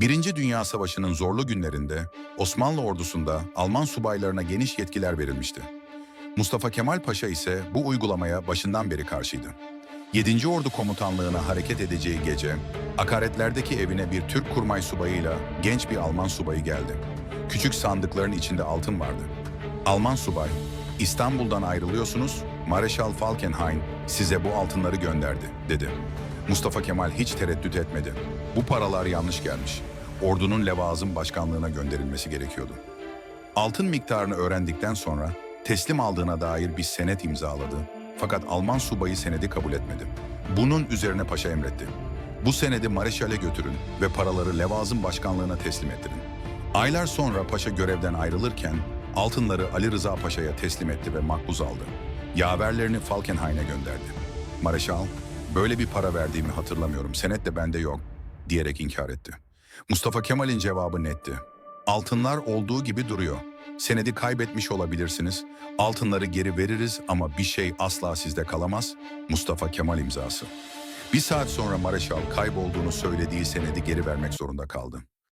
Birinci Dünya Savaşı'nın zorlu günlerinde Osmanlı ordusunda Alman subaylarına geniş yetkiler verilmişti. Mustafa Kemal Paşa ise bu uygulamaya başından beri karşıydı. 7. Ordu Komutanlığı'na hareket edeceği gece, akaretlerdeki evine bir Türk kurmay subayıyla genç bir Alman subayı geldi. Küçük sandıkların içinde altın vardı. Alman subay, İstanbul'dan ayrılıyorsunuz, Mareşal Falkenhayn size bu altınları gönderdi, dedi. Mustafa Kemal hiç tereddüt etmedi. Bu paralar yanlış gelmiş. Ordunun levazım başkanlığına gönderilmesi gerekiyordu. Altın miktarını öğrendikten sonra teslim aldığına dair bir senet imzaladı. Fakat Alman subayı senedi kabul etmedi. Bunun üzerine paşa emretti. Bu senedi Mareşal'e götürün ve paraları levazım başkanlığına teslim ettirin. Aylar sonra paşa görevden ayrılırken altınları Ali Rıza Paşa'ya teslim etti ve makbuz aldı. Yaverlerini Falkenhayn'e gönderdi. Mareşal, böyle bir para verdiğimi hatırlamıyorum, senet de bende yok diyerek inkar etti. Mustafa Kemal'in cevabı netti. Altınlar olduğu gibi duruyor. Senedi kaybetmiş olabilirsiniz. Altınları geri veririz ama bir şey asla sizde kalamaz. Mustafa Kemal imzası. Bir saat sonra Mareşal kaybolduğunu söylediği senedi geri vermek zorunda kaldı.